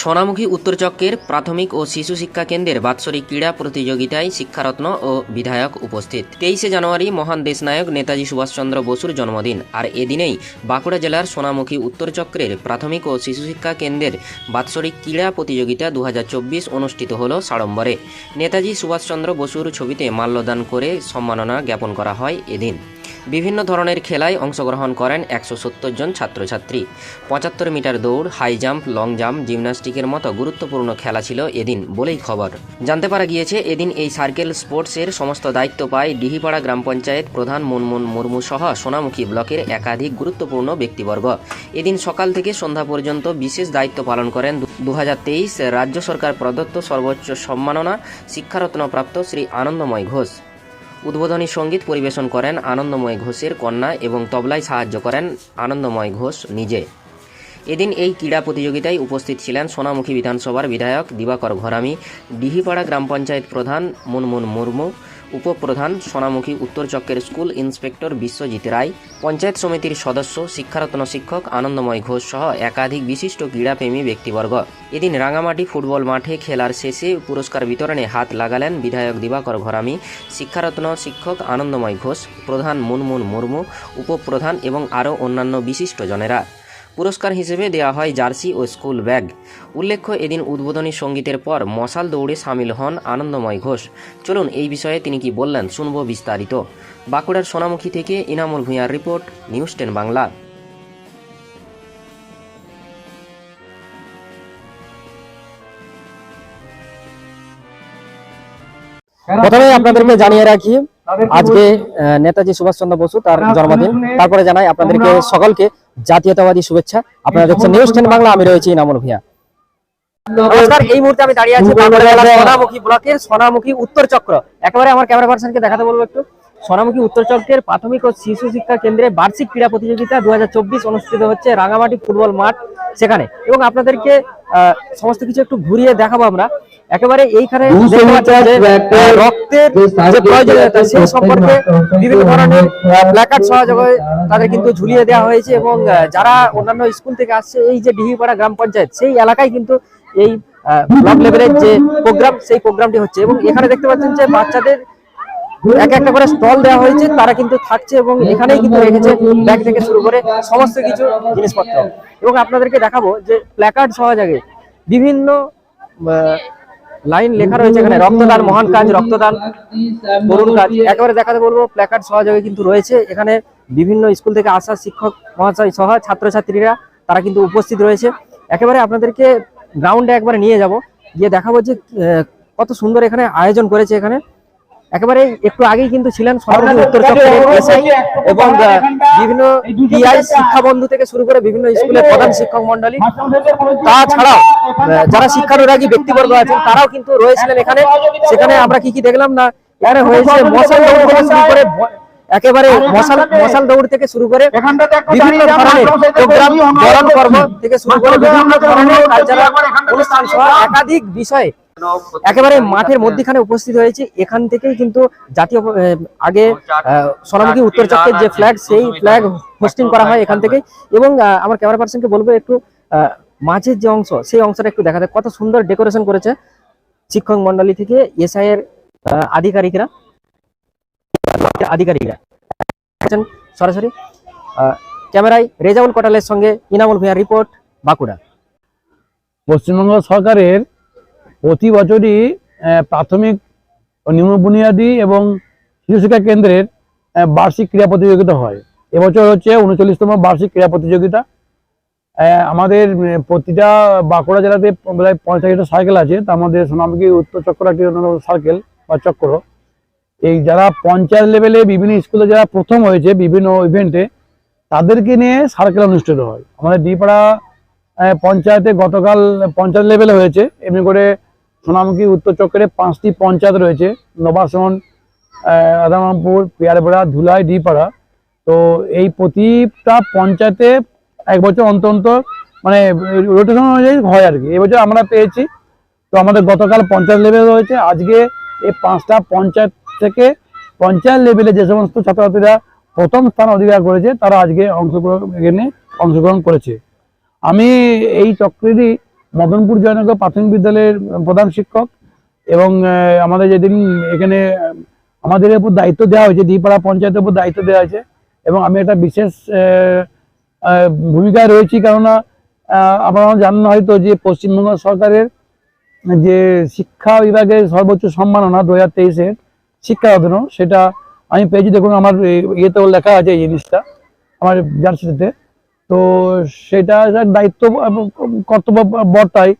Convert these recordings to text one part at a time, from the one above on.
সোনামুখী উত্তর চক্রের প্রাথমিক ও শিশু শিক্ষা কেন্দ্রের বাৎসরিক ক্রীড়া প্রতিযোগিতায় শিক্ষারত্ন ও বিধায়ক উপস্থিত। তেইশে জানুয়ারি মহান দেশনায়ক নেতাজি সুভাষচন্দ্র বসুর জন্মদিন। আর এদিনেই বাঁকুড়া জেলার সোনামুখী উত্তর চক্রের প্রাথমিক ও শিশু শিক্ষা কেন্দ্রের বাৎসরিক ক্রীড়া প্রতিযোগিতা দু হাজার চব্বিশ অনুষ্ঠিত হল সাড়ম্বরে। নেতাজি সুভাষচন্দ্র বসুর ছবিতে মাল্যদান করে সম্মাননা জ্ঞাপন করা হয় এদিন। বিভিন্ন ধরনের খেলায় অংশগ্রহণ করেন একশো সত্তর জন ছাত্রছাত্রী। পঁচাত্তর মিটার দৌড়, হাই জাম্প, লং জাম্প, জিমন্যাস্টিকের মতো গুরুত্বপূর্ণ খেলা ছিল এদিন বলেই খবর। জানতে পারা গিয়েছে, এদিন এই সার্কেল স্পোর্টসের সমস্ত দায়িত্ব পায় ডিহিপাড়া গ্রাম পঞ্চায়েত প্রধান মুনমুন মুর্মু সহ সোনামুখী ব্লকের একাধিক গুরুত্বপূর্ণ ব্যক্তিবর্গ। এদিন সকাল থেকে সন্ধ্যা পর্যন্ত বিশেষ দায়িত্ব পালন করেন দু হাজার তেইশ রাজ্য সরকার প্রদত্ত সর্বোচ্চ সম্মাননা শিক্ষারত্নপ্রাপ্ত শ্রী আনন্দময় ঘোষ। উদ্বোধনী সংগীত পরিবেশন করেন আনন্দময় ঘোষের কন্যা এবং তবলায় সাহায্য করেন আনন্দময় ঘোষ নিজে। এদিন এই ক্রীড়া প্রতিযোগিতায় উপস্থিত ছিলেন সোনামুখী বিধানসভার বিধায়ক দিবাকর ঘরামি, ডিহিপাড়া গ্রাম পঞ্চায়েত প্রধান মুনমুন মুর্মু উপপ্রধান সোনামুখী উত্তর চক্রের স্কুল ইন্সপেক্টর বিশ্বজিৎ রায়, পঞ্চায়েত সমিতির সদস্য, শিক্ষারত্ন শিক্ষক আনন্দময় ঘোষ সহ একাধিক বিশিষ্ট ক্রীড়াপ্রেমী ব্যক্তিবর্গ। এদিন রাঙামাটি ফুটবল মাঠে খেলার শেষে পুরস্কার বিতরণে হাত লাগালেন বিধায়ক দিবাকর ঘরামি, শিক্ষারত্ন শিক্ষক আনন্দময় ঘোষ, প্রধান মুনমুন মুর্মু, উপপ্রধান এবং আরও অন্যান্য বিশিষ্টজনেরা পুরস্কার হিসেবে দেওয়া হয় জার্সি ও স্কুল ব্যাগ। উল্লেখ্য এদিন উদ্বোধনী সঙ্গীতের পর মশাল দৌড়ে সামিল হন আনন্দময় ঘোষ। চলুন এই বিষয়ে তিনি কি বললেন শুনব বিস্তারিত। বাঁকুড়ার সোনামুখী থেকে ইনামুল ভূঁইয়ার রিপোর্ট নিউজ টেন বাংলা। প্রথমে আপনাদেরকে জানিয়ে রাখি আজকে আহ, নেতাজি সুভাষচন্দ্র বসু তার জন্মদিন। তারপরে জানাই আপনাদেরকে সকলকে জাতীয়তাবাদী শুভেচ্ছা। আপনারা দেখছেন নিউজ টেন বাংলা আমি রয়েছি ইনামুল ভিয়া নমস্কার এই মুহূর্তে আমি দাঁড়িয়ে আছি সোনামুখী ব্লকের সোনামুখী উত্তর চক্র। একেবারে আমার ক্যামেরা পার্সনকে দেখাতে বলব একটু। সোনামুখী উত্তর চক্রের প্রাথমিক ও শিশু শিক্ষা কেন্দ্রে বার্ষিক ক্রীড়া প্রতিযোগিতা দু অনুষ্ঠিত হচ্ছে রাঙামাটি ফুটবল মাঠ সেখানে। এবং আপনাদেরকে আহ, সমস্ত কিছু একটু ঘুরিয়ে দেখাবো আমরা। একেবারে এইখানে দেখতে যে, প্রয়োজনীয়তা সেই সম্পর্কে বিভিন্ন ধরনের প্ল্যাকার্ড সহযোগে তাদের কিন্তু ঝুলিয়ে দেওয়া হয়েছে এবং যারা অন্যান্য স্কুল থেকে আসছে এই যে ডিহিপাড়া গ্রাম পঞ্চায়েত সেই এলাকায় কিন্তু এই ব্লক লেভেলের যে প্রোগ্রাম সেই প্রোগ্রামটি হচ্ছে এবং এখানে দেখতে পাচ্ছেন যে বাচ্চাদের এক একটা করে স্টল দেওয়া হয়েছে তারা কিন্তু থাকছে এবং এখানেই কিন্তু রেখেছে ব্যাগ থেকে শুরু করে সমস্ত কিছু জিনিসপত্র। এবং আপনাদেরকে দেখাবো যে প্ল্যাকার্ড সহযোগে বিভিন্ন লাইন লেখা রয়েছে এখানে, রক্তদান, মহান কাজ, রক্তদান করুন কাজ। একেবারে দেখাতে বলব প্ল্যাকার্ড সহযোগে কিন্তু রয়েছে। এখানে বিভিন্ন স্কুল থেকে আসা শিক্ষক, মহাশয় সহ ছাত্রছাত্রীরা, তারা কিন্তু উপস্থিত রয়েছে। একেবারে আপনাদেরকে গ্রাউন্ডে একবার নিয়ে যাব, গিয়ে দেখাবো যে কত সুন্দর এখানে আয়োজন করেছে এখানে। একেবারে একটু আগেই কিন্তু ছিলেন উত্তর চক্রের SI এবং বিভিন্ন টিআই শিক্ষা বন্ধু থেকে শুরু করে বিভিন্ন স্কুলের প্রধান শিক্ষক মন্ডলী তাছাড়াও যারা শিক্ষানুরাগী ব্যক্তিবর্গ আছেন তারাও কিন্তু রয়েছিলেন এখানে। সেখানে আমরা কি কি দেখলাম না? এখানে হয়েছে মশাল দৌড় থেকে শুরু করে একেবারে মশাল মশাল দৌড় থেকে শুরু করে বিভিন্ন ধরনের প্রোগ্রাম পর্ব থেকে শুরু করে বিভিন্ন ধরনের কালচারাল অনুষ্ঠান সহ একাধিক বিষয়ে একেবারে মাঠের মধ্যখানে উপস্থিত হয়েছে। এখান থেকেই কিন্তু জাতীয় আগে সোনামুখী উত্তর চক্রের যে ফ্ল্যাগ সেই ফ্ল্যাগ হোস্টিং করা হয় এখান থেকেই। এবং আমার ক্যামেরা পার্সনকে বলব একটু মাঝের যে অংশ, সেই অংশটা একটু দেখা যায় কত সুন্দর ডেকোরেশন করেছে শিক্ষক মন্ডলী থেকে এসআই এর আধিকারিকরা। আধিকারিকরা। সরাসরি ক্যামেরায় রেজাউল কোটালের সঙ্গে ইনামুল ভূঁইয়ার রিপোর্ট, বাঁকুড়া। পশ্চিমবঙ্গ সরকারের প্রতি বছরই প্রাথমিক নিম্ন বুনিয়াদী এবং শিশু শিক্ষা কেন্দ্রের বার্ষিক ক্রীড়া প্রতিযোগিতা হয়। এবছর হচ্ছে উনচল্লিশতম বার্ষিক ক্রীড়া প্রতিযোগিতা। আমাদের প্রতিটা বাঁকুড়া জেলাতে প্রায় পঁয়তাল্লিশটা সার্কেল আছে। তার মধ্যে সোনামুখী, উত্তর চক্র, একটি অন্যতম সার্কেল বা চক্র। এই যারা পঞ্চায়েত লেভেলে বিভিন্ন স্কুলে যারা প্রথম হয়েছে বিভিন্ন ইভেন্টে তাদেরকে নিয়ে সার্কেল অনুষ্ঠিত হয়। আমাদের ডিপাড়া পঞ্চায়েতে গতকাল পঞ্চায়েত লেভেলে হয়েছে। এমনি করে সোনামুখী উত্তর চক্রে পাঁচটি পঞ্চায়েত রয়েছে নবাসন আহ, রাধারামপুর পিয়ারপাড়া ধুলাই ডিপাড়া। তো এই প্রতিটা পঞ্চায়েতে এক বছর অন্তর মানে রোটেশন অনুযায়ী হয় আর কি। এবছর আমরা পেয়েছি তো আমাদের গতকাল পঞ্চায়েত লেভেল রয়েছে। আজকে এই পাঁচটা পঞ্চায়েত থেকে পঞ্চায়েত লেভেলে যে সমস্ত ছাত্রছাত্রীরা প্রথম স্থান অধিকার করেছে তারা আজকে অংশগ্রহণ এখানে অংশগ্রহণ করেছে। আমি এই চক্রেরই মদনপুর জয়নগর প্রাথমিক বিদ্যালয়ের প্রধান শিক্ষক এবং আমাদের যেদিন এখানে, আমাদের উপর দায়িত্ব দেওয়া হয়েছে, দিপাড়া পঞ্চায়েতের উপর দায়িত্ব দেওয়া হয়েছে এবং আমি একটা বিশেষ ভূমিকায় রয়েছি কেননা আপনারা জানেন হয়তো যে পশ্চিমবঙ্গ সরকারের যে শিক্ষা বিভাগের সর্বোচ্চ সম্মাননা দু হাজার তেইশের শিক্ষারত্ন সেটা আমি পেয়েছি। দেখুন, আমার ইয়েতেও লেখা আছে এই জিনিসটা, আমার জার্সিতে। তো সেটা দায়িত্ব কর্তব্য বর্তায়,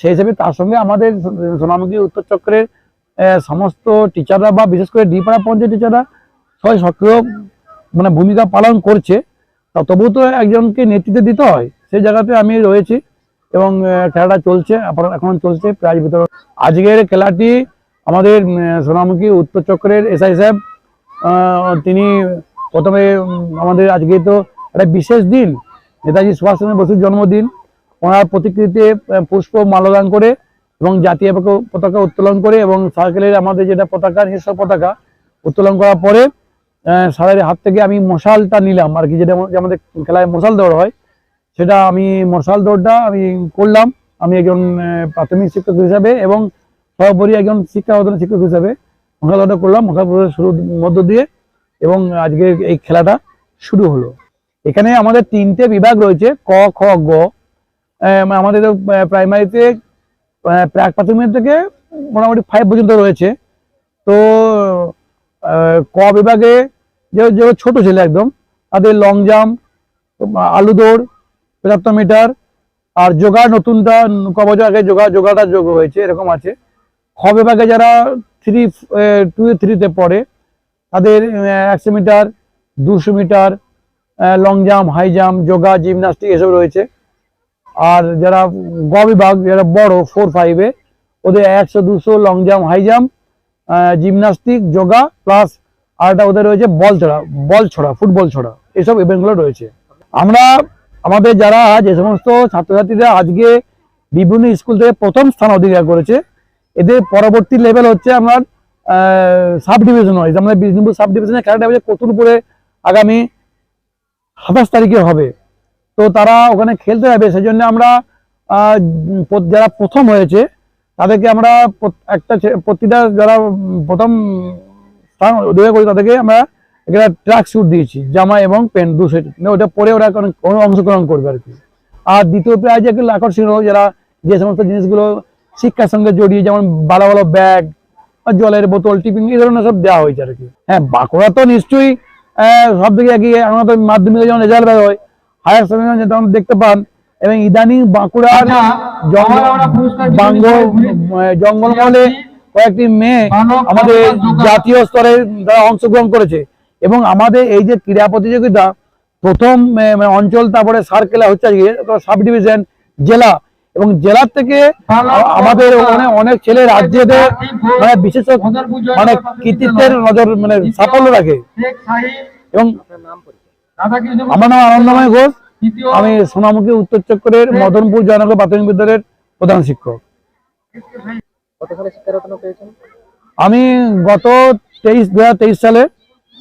সেই হিসেবে তার সঙ্গে আমাদের সোনামুখী উত্তর চক্রের সমস্ত টিচাররা বা বিশেষ করে ডিপাড়া পঞ্চায়েত টিচাররা সবাই সক্রিয় মানে ভূমিকা পালন করছে। তা তবু তো একজনকে নেতৃত্ব দিতে হয়, সেই জায়গাতে আমি রয়েছি এবং খেলাটা চলছে এখন চলছে প্রাইজ বিতরণ আজকের খেলাটি আমাদের সোনামুখী উত্তর চক্রের এসআই সাহেব তিনি প্রথমে আমাদের আজকে তো একটা বিশেষ দিন নেতাজি সুভাষচন্দ্র বসুর জন্মদিন ওনার প্রতিকৃতিতে পুষ্প মালদান করে এবং জাতীয় পতাকা- উত্তোলন করে এবং সার্কেলের আমাদের যেটা পতাকা শীর্ষ পতাকা উত্তোলন করার পরে আহ, স্যারের হাত থেকে আমি মশালটা নিলাম আর কি যেটা আমাদের খেলায় মশাল দৌড় হয় সেটা আমি মশাল দৌড়টা আমি করলাম। আমি একজন প্রাথমিক শিক্ষক হিসাবে এবং সর্বোপরি একজন শিক্ষা প্রদান শিক্ষক হিসাবে মশাল দৌড়টা করলাম। মশাল দৌড়ের শুরু মধ্য দিয়ে এবং আজকে এই খেলাটা শুরু হলো। এখানে আমাদের তিনটে বিভাগ রয়েছে, ক, খ, গ। আমাদের প্রাইমারিতে প্রাক প্রাথমিক থেকে মোটামুটি ফাইভ পর্যন্ত রয়েছে। তো ক বিভাগে যে যে ছোট ছেলে একদম, তাদের লং জাম্প আলু দৌড়, পঁচাত্তর মিটার আর যোগা নতুনটা, ক বছর আগে যোগা, যোগাটা যোগ হয়েছে, এরকম আছে। খ বিভাগে যারা থ্রি টু থ্রিতে পড়ে, তাদের একশো মিটার দুশো meter long jump high jump yoga gymnastic এসব রয়েছে। আর যারা গ বিভাগ, যারা বড় ফোর ফাইভে ওদের একশো, দুশো long jump high jump gymnastic yoga plus আরটা ওদের রয়েছে বল ছড়া বল ছড়া ফুটবল ছড়া, এসব ইভেন্টগুলো রয়েছে। আমরা, আমাদের যারা যে সমস্ত ছাত্রছাত্রীরা আজকে বিভিন্ন স্কুল থেকে প্রথম স্থান অধিকার করেছে, এদের পরবর্তী লেভেল হচ্ছে আমার সাব ডিভিশন ওয়াইজ আমরা বিষ্ণুপুর সাব ডিভিশনের খেলাটা হচ্ছে কতুলপুরে আগামী সাতাশ তারিখে হবে। তো তারা ওখানে খেলতে যাবে সেই জন্য আমরা যারা প্রথম হয়েছে, তাদেরকে আমরা একটা প্রতিটা যারা প্রথম স্থান অধিকার করি তাদেরকে আমরা একটা ট্র্যাক স্যুট দিয়েছি, জামা এবং প্যান্ট, দু সেট। ওটা পরে ওরা কোনো- অংশগ্রহণ করবে আর কি। আর দ্বিতীয় প্রাইজ একটু আকর্ষণীয় যারা যে সমস্ত জিনিসগুলো শিক্ষার সঙ্গে জড়িয়ে, যেমন ভালো ভালো ব্যাগ, জলের বোতল, টিফিন, এই ধরনের সব দেওয়া হয়েছে আর কি। হ্যাঁ বাঁকুড়া তো নিশ্চয়ই সব দিকে আমরা তো মাধ্যমিকে যখন রেজাল্ট বের হয় হায়ার সেকেন্ডারি তখন দেখতে পান এবং ইদানিং বাঁকুড়ার জঙ্গল বাঙ্গ জঙ্গলমহলে কয়েকটি মেয়ে আমাদের জাতীয় স্তরে তারা অংশগ্রহণ করেছে। এবং আমাদের এই যে ক্রীড়া প্রতিযোগিতা প্রথম মানে অঞ্চল তারপরে সার্কেলে হচ্ছে আজকে সাব ডিভিশন জেলা এবং জেলার থেকে আমাদের অনেক অনেক ছেলে রাজ্যেতে মানে বিশেষ মানে কৃতিত্বের নজর মানে সাফল্য রাখে। এবং আমার নাম আনন্দময় ঘোষ। আমি সোনামুখী উত্তর চক্রের মদনপুর জয়নগর প্রাথমিক বিদ্যালয়ের প্রধান শিক্ষক। আমি গত তেইশ দু তেইশ সালে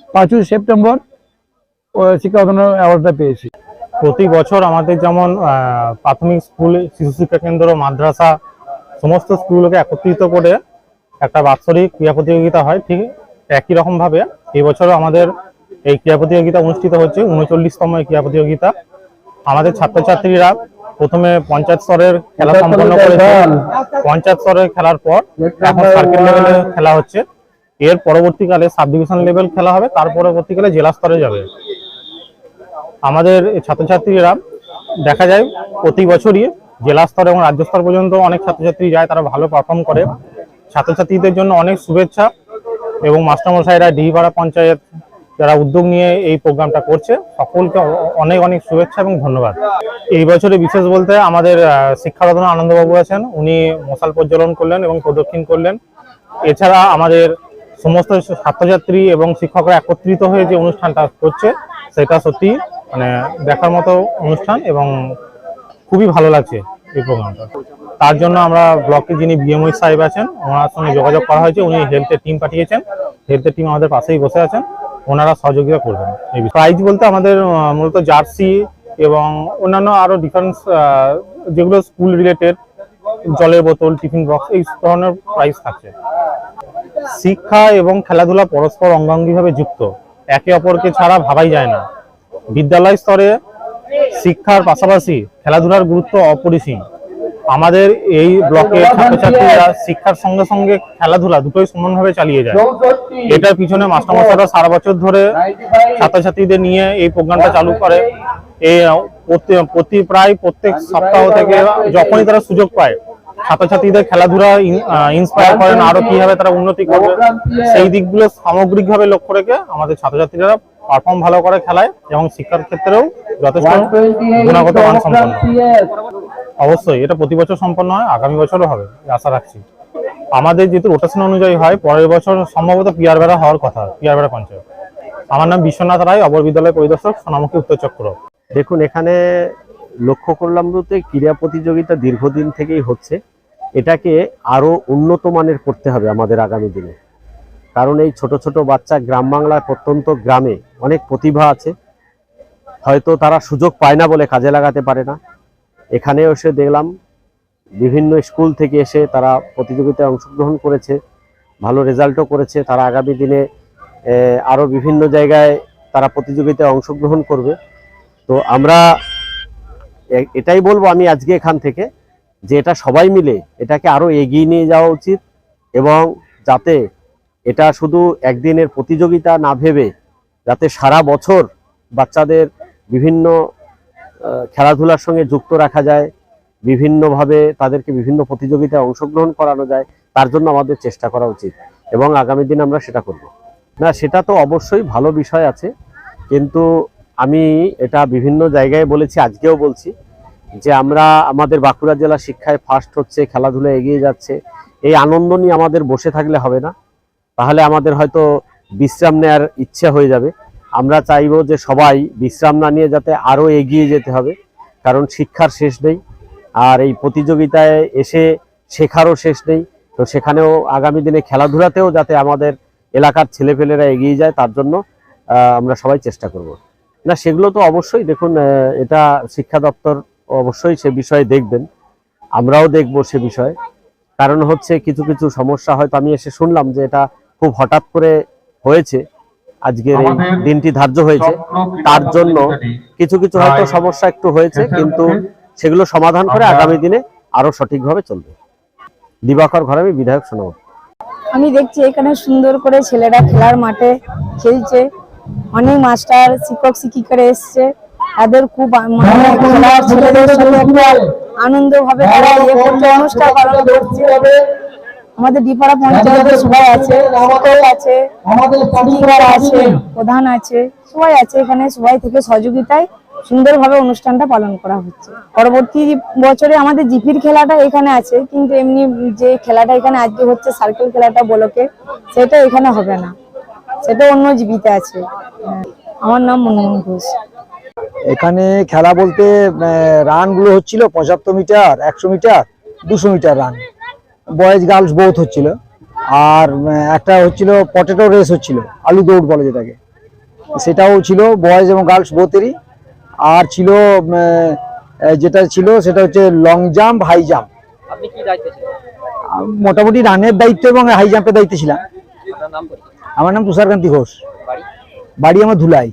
পাঁচই সেপ্টেম্বর শিক্ষা অ্যাওয়ার্ডটা পেয়েছি। প্রতি বছর আমাদের যেমন প্রাথমিক স্কুল শিশু শিক্ষা কেন্দ্র মাদ্রাসা সমস্ত স্কুলগুলোকে একত্রিত করে একটা বাৎসরিক ক্রীড়া প্রতিযোগিতা হয় ঠিক একই রকম ভাবে এই বছরও আমাদের এই ক্রীড়া প্রতিযোগিতা অনুষ্ঠিত হচ্ছে উনচল্লিশতম এই ক্রীড়া প্রতিযোগিতা। আমাদের ছাত্রছাত্রীরা প্রথমে পঞ্চায়েত স্তরের খেলা সম্পন্ন করেছে। পঞ্চায়েত স্তরের খেলার পর এখন সার্কিট লেভেলে খেলা হচ্ছে। এর পরবর্তীকালে সাব ডিভিশন লেভেল খেলা হবে তার পরবর্তীকালে জেলা স্তরে যাবে। আমাদের ছাত্রছাত্রীরা দেখা যায় প্রতি বছরই জেলা স্তর এবং রাজ্য স্তর পর্যন্ত অনেক ছাত্রছাত্রী যায়, তারা ভালো পারফর্ম করে। ছাত্রছাত্রীদের জন্য অনেক শুভেচ্ছা এবং মাস্টারমশাইরা, ডিহিপাড়া পঞ্চায়েত যারা উদ্যোগ নিয়ে এই প্রোগ্রামটা করছে, সকলকে অনেক অনেক শুভেচ্ছা এবং ধন্যবাদ। এই বছরে বিশেষ বলতে আমাদের শিক্ষারত্ন আনন্দবাবু আছেন, উনি মশাল প্রজ্বলন করলেন এবং প্রদক্ষিণ করলেন। এছাড়া আমাদের সমস্ত ছাত্রছাত্রী এবং শিক্ষকরা একত্রিত হয়ে যে অনুষ্ঠানটা করছে, সেটা সত্যি মানে দেখার মতো অনুষ্ঠান এবং খুবই ভালো লাগছে এই প্রোগ্রামটা। তার জন্য আমরা ব্লকে যিনি বিএমওই সাহেব আছেন, ওনার সঙ্গে যোগাযোগ করা হয়েছে। উনি হেলথের টিম পাঠিয়েছেন। হেলথের টিম আমাদের পাশেই বসে আছেন। ওনারা সহযোগিতা করবেন এই প্রাইজ বলতে আমাদের মূলত জার্সি এবং অন্যান্য আরও ডিফারেন্স যেগুলো স্কুল রিলেটেড জলের বোতল, টিফিন বক্স এই ধরনের প্রাইস থাকছে। শিক্ষা এবং খেলাধুলা পরস্পর অঙ্গাঙ্গিভাবে যুক্ত। একে অপরকে ছাড়া ভাবাই যায় না। বিদ্যালয় স্তরে শিক্ষার পাশাপাশি খেলাধুলার গুরুত্ব অপরিসীম। আমাদের এই ব্লকের ছাত্রছাত্রীরা শিক্ষার সঙ্গে সঙ্গে খেলাধুলা দুটোই সমানভাবে চালিয়ে যায়। এটার পিছনে মাস্টারমশাইরা সারা বছর ধরে ছাত্রছাত্রীদের নিয়ে এই প্রোগ্রামটা চালু করে। এই প্রতি প্রায় প্রত্যেক সপ্তাহ থেকে যখনই তারা সুযোগ পায়, ছাত্রছাত্রীদের খেলাধুলা ইন্সপায়ার করেন আরও কীভাবে তারা উন্নতি করবে। সেই দিকগুলো সামগ্রিকভাবে লক্ষ্য রেখে আমাদের ছাত্রছাত্রীরা পারফর্ম ভালো করে খেলায় এবং শিক্ষার ক্ষেত্রেও যথেষ্ট গুণগত মান সম্পন্ন। অবশ্যই, এটা প্রতি বছর সম্পন্ন হয়, আগামী বছরও হবে, আশা রাখছি। আমাদের যেহেতু রোটেশন অনুযায়ী হয়, পরের বছর সম্ভবত পিয়ার বেড়া হওয়ার কথা, পিয়ার বেড়া পঞ্চায়েত। আমার নাম বিশ্বনাথ রায়, অবর বিদ্যালয় পরিদর্শক, সোনামুখী উত্তর চক্র। দেখুন, এখানে লক্ষ্য করলাম বলতে ক্রীড়া প্রতিযোগিতা দীর্ঘদিন থেকেই হচ্ছে। এটাকে আরও উন্নত মানের করতে হবে আমাদের আগামী দিনে। কারণ এই ছোট ছোট বাচ্চা গ্রাম বাংলার প্রত্যন্ত গ্রামে অনেক প্রতিভা আছে। হয়তো তারা সুযোগ পায় না বলে কাজে লাগাতে পারে না। এখানে এসে দেখলাম, বিভিন্ন স্কুল থেকে এসে তারা প্রতিযোগিতায় অংশগ্রহণ করেছে, ভালো রেজাল্টও করেছে। তারা আগামী দিনে আরও বিভিন্ন জায়গায় তারা প্রতিযোগিতায় অংশগ্রহণ করবে। তো আমরা এটাই বলব আমি আজকে এখান থেকে যে এটা সবাই মিলে এটাকে আরও এগিয়ে নিয়ে যাওয়া উচিত এবং যাতে এটা শুধু একদিনের প্রতিযোগিতা না ভেবে যাতে সারা বছর বাচ্চাদের বিভিন্ন খেলাধুলার সঙ্গে যুক্ত রাখা যায়, বিভিন্নভাবে তাদেরকে বিভিন্ন প্রতিযোগিতায় অংশগ্রহণ করানো যায়, তার জন্য আমাদের চেষ্টা করা উচিত এবং আগামী দিন আমরা সেটা করব। না, সেটা তো অবশ্যই ভালো বিষয় আছে, কিন্তু আমি এটা বিভিন্ন জায়গায় বলেছি, আজকেও বলছি যে আমরা আমাদের বাঁকুড়া জেলা শিক্ষায় ফার্স্ট হচ্ছে খেলাধুলা এগিয়ে যাচ্ছে। এই আনন্দ নিয়ে আমাদের বসে থাকলে হবে না। তাহলে আমাদের হয়তো বিশ্রাম নেওয়ার ইচ্ছা হয়ে যাবে। আমরা চাইব যে সবাই বিশ্রাম না নিয়ে যাতে আরও এগিয়ে যেতে হবে, কারণ শিক্ষার শেষ নেই আর এই প্রতিযোগিতায় এসে শেখারও শেষ নেই। তো সেখানেও আগামী দিনে খেলাধুলাতেও যাতে আমাদের এলাকার ছেলেপেলেরা এগিয়ে যায়, তার জন্য আমরা সবাই চেষ্টা করব। না, সেগুলো তো অবশ্যই দেখুন এটা শিক্ষা দপ্তর অবশ্যই সে বিষয়ে দেখবেন। আমরাও দেখব সে বিষয়ে। কারণ হচ্ছে কিছু কিছু সমস্যা হয়তো আমি এসে শুনলাম যে এটা খুব হঠাৎ করে হয়েছে আজকের এই দিনটি ধার্য হয়েছে তার জন্য কিছু কিছু হয়তো সমস্যা একটু হয়েছে কিন্তু সেগুলো সমাধান করে আগামী দিনে আরও সঠিকভাবে চলবে। দিবাকর ঘরে আমি বিধায়ক শোনাবো আমি দেখছি এখানে সুন্দর করে ছেলেরা খেলার মাঠে খেলছে। অনেক মাস্টার শিক্ষক শিক্ষিকারা এসছে। তাদের খুব মানে খেলার ছেলেদের সাথে একটা আনন্দ ভাবে তারা ইয়ে অনুষ্ঠান পালন করছে। আমাদের ডিপাড়া পঞ্চায়েতের সবাই আছে আছে আছে প্রধান আছে সবাই আছে। এখানে সবাই থেকে সহযোগিতায় সুন্দরভাবে অনুষ্ঠানটা পালন করা হচ্ছে। পরবর্তী বছরে আমাদের জিপির খেলাটা এখানে আছে কিন্তু এমনি যে খেলাটা এখানে আজকে হচ্ছে সার্কেল খেলাটা বলকে সেটা এখানে হবে না। সেটা অন্য জিপিতে আছে। আমার নাম মনমোহন ঘোষ। এখানে খেলা বলতে রানগুলো হচ্ছিল পঁচাত্তর মিটার একশো মিটার দুশো meter run. Boys girls both হচ্ছিল। আর একটা হচ্ছিল পটেটো রেস হচ্ছিল আলু দৌড় বলে যেটাকে। সেটাও ছিল বয়েজ এবং গার্লস বোথেরই আর ছিল যেটা ছিল সেটা হচ্ছে লং জাম্প হাই জাম্প মোটামুটি রানের দায়িত্ব এবং হাই জাম্পের দায়িত্ব ছিলাম। আমার নাম তুষারকান্তি ঘোষ। বাড়ি আমার ধুলাই।